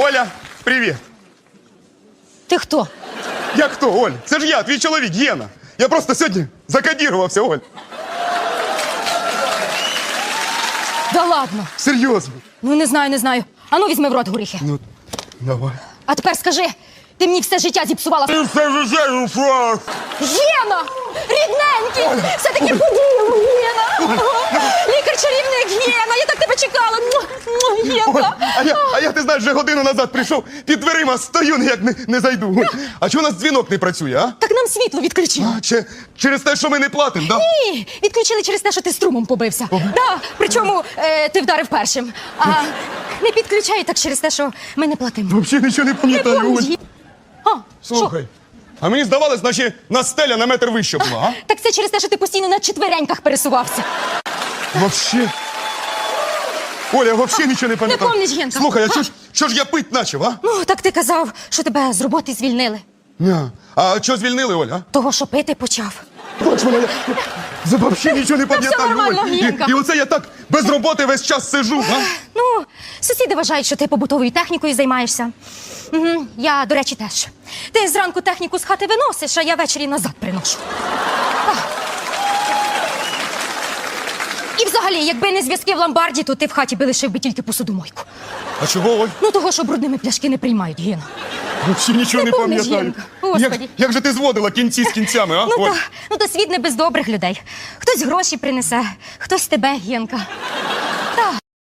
Оля, привіт. Ти хто? Як хто, Оль? Це ж я, твій чоловік, Єна. Я просто сьогодні закодірувався, Оль. Да ладно. Серйозно. Ну не знаю, не знаю. Ану, візьми в рот горіхи. Ну, давай. А тепер скажи, ти мені все життя зіпсувала. Ти все життя фраг. Гена! Рідненький! Все-таки подіяло, Гена! Лікар-чарівник Гена! Я так тебе Генка! а я, а я, ти знаєш, вже годину назад прийшов, під дверима стою, ніяк не, не зайду. Оль, а чого у нас дзвінок не працює, а? Так нам світло відключили. А, Чи, через те, що ми не платимо, да? Ні, відключили через те, що ти струмом побився. Да, причому е, ти вдарив першим. А не підключають так через те, що ми не платимо. Взагалі нічого не пам'ятаю, помниш. А. Слухай, а мені здавалось, наче на стеля на метр вище була, а? Так це через те, що ти постійно на четвереньках пересувався. Вообще. Оля, я вообще нічого не пам'ятаю. помниш, Генка? Слухай, а що ж, що ж я пить начав, а? Ну, так ти казав, що тебе з роботи звільнили. Ня. А що звільнили, Оля? Того, що пити почав. Бач мене, я за вообще нічого не пам'ятаю, нормально, Оль. Генка. І, і оце я так без роботи весь час сижу, а? Ну, сусіди вважають, що ти побутовою технікою займаєшся. Угу, я, до речі, теж. Ти зранку техніку з хати виносиш, а я ввечері назад приношу. Так. І взагалі, якби не зв'язки в ломбарді, то ти в хаті би лишив би тільки посудомойку. А чого, ой? Ну, того, що брудними пляшки не приймають, Гена. Всі нічого Не не помниш, пам'ятаю. Господи. Як, як же ти зводила кінці з кінцями, а? Ну, то, ну, то світ не без добрих людей. Хтось гроші принесе, хтось тебе, Генка.